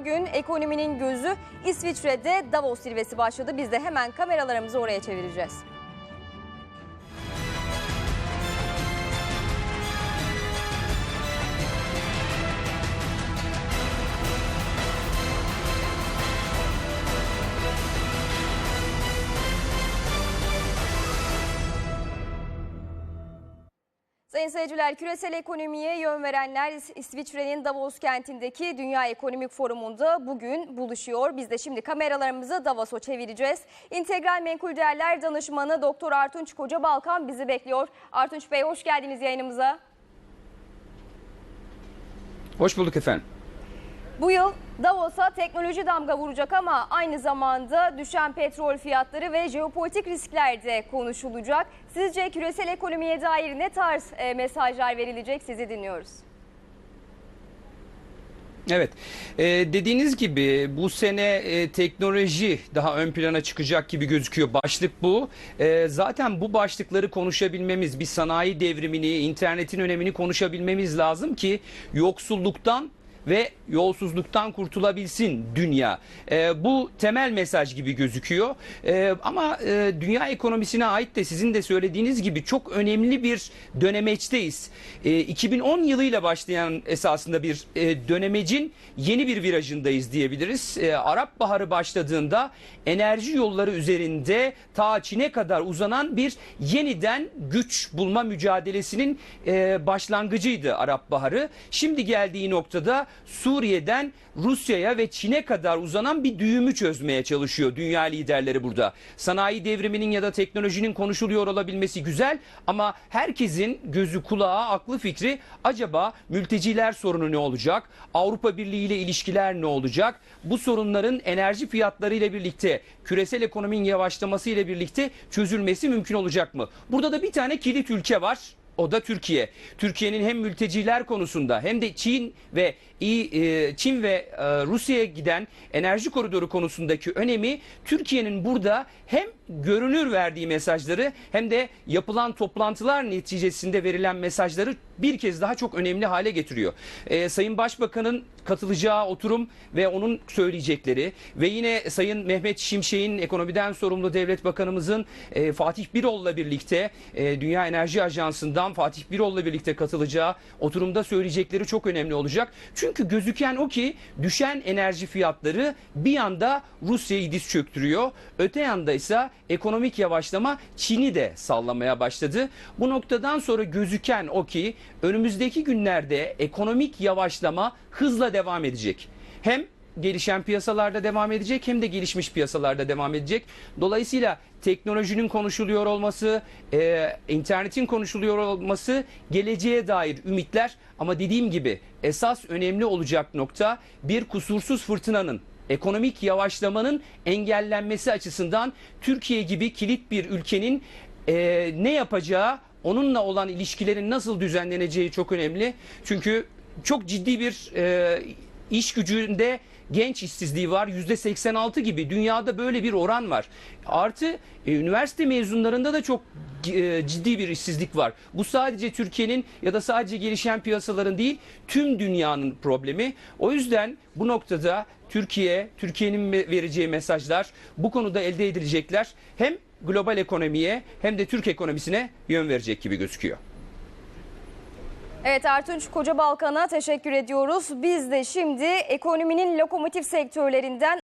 Bugün ekonominin gözü İsviçre'de Davos zirvesi başladı. Biz de hemen kameralarımızı oraya çevireceğiz. Sayın seyirciler, küresel ekonomiye yön verenler İs- İsviçre'nin Davos kentindeki Dünya Ekonomik Forumu'nda bugün buluşuyor. Biz de şimdi kameralarımızı Davos'a çevireceğiz. İntegral Menkul Değerler Danışmanı Doktor Artunç Koca Balkan bizi bekliyor. Artunç Bey hoş geldiniz yayınımıza. Hoş bulduk efendim. Bu yıl Davos'a teknoloji damga vuracak ama aynı zamanda düşen petrol fiyatları ve jeopolitik riskler de konuşulacak. Sizce küresel ekonomiye dair ne tarz e, mesajlar verilecek sizi dinliyoruz. Evet, Ee, dediğiniz gibi bu sene e, teknoloji daha ön plana çıkacak gibi gözüküyor. Başlık bu. Zaten bu başlıkları konuşabilmemiz, bir sanayi devrimini, internetin önemini konuşabilmemiz lazım ki yoksulluktan ve yolsuzluktan kurtulabilsin dünya. Ee, bu temel mesaj gibi gözüküyor. Ee, ama e, dünya ekonomisine ait de sizin de söylediğiniz gibi çok önemli bir dönemeçteyiz. Ee, 2010 yılıyla başlayan esasında bir e, dönemecin yeni bir virajındayız diyebiliriz. Ee, Arap Baharı başladığında enerji yolları üzerinde ta Çin'e kadar uzanan bir yeniden güç bulma mücadelesinin e, başlangıcıydı Arap Baharı. Şimdi geldiği noktada Suriye'den Rusya'ya ve Çin'e kadar uzanan bir düğümü çözmeye çalışıyor dünya liderleri burada. Sanayi devriminin ya da teknolojinin konuşuluyor olabilmesi güzel ama herkesin gözü kulağı aklı fikri acaba mülteciler sorunu ne olacak? Avrupa Birliği ile ilişkiler ne olacak? Bu sorunların enerji fiyatları ile birlikte küresel ekonominin yavaşlaması ile birlikte çözülmesi mümkün olacak mı? Burada da bir tane kilit ülke var. O da Türkiye. Türkiye'nin hem mülteciler konusunda hem de Çin ve e, Çin ve e, Rusya'ya giden enerji koridoru konusundaki önemi Türkiye'nin burada hem görünür verdiği mesajları hem de yapılan toplantılar neticesinde verilen mesajları bir kez daha çok önemli hale getiriyor. E, Sayın Başbakan'ın katılacağı oturum ve onun söyleyecekleri ve yine Sayın Mehmet Şimşek'in ekonomiden sorumlu devlet bakanımızın e, Fatih Birol'la birlikte e, Dünya Enerji Ajansı'ndan Fatih Birol'la birlikte katılacağı oturumda söyleyecekleri çok önemli olacak. Çünkü gözüken o ki düşen enerji fiyatları bir yanda Rusya'yı diz çöktürüyor. Öte yanda ise ekonomik yavaşlama Çin'i de sallamaya başladı. Bu noktadan sonra gözüken o ki önümüzdeki günlerde ekonomik yavaşlama hızla devam edecek. Hem gelişen piyasalarda devam edecek hem de gelişmiş piyasalarda devam edecek. Dolayısıyla teknolojinin konuşuluyor olması, e, internetin konuşuluyor olması geleceğe dair ümitler ama dediğim gibi esas önemli olacak nokta bir kusursuz fırtınanın ekonomik yavaşlamanın engellenmesi açısından Türkiye gibi kilit bir ülkenin e, ne yapacağı, onunla olan ilişkilerin nasıl düzenleneceği çok önemli. Çünkü çok ciddi bir e, iş gücünde genç işsizliği var. %86 gibi dünyada böyle bir oran var. Artı e, üniversite mezunlarında da çok e, ciddi bir işsizlik var. Bu sadece Türkiye'nin ya da sadece gelişen piyasaların değil tüm dünyanın problemi. O yüzden bu noktada Türkiye, Türkiye'nin ve- vereceği mesajlar bu konuda elde edilecekler. Hem global ekonomiye hem de Türk ekonomisine yön verecek gibi gözüküyor. Evet Ertunç Koca Balkan'a teşekkür ediyoruz. Biz de şimdi ekonominin lokomotif sektörlerinden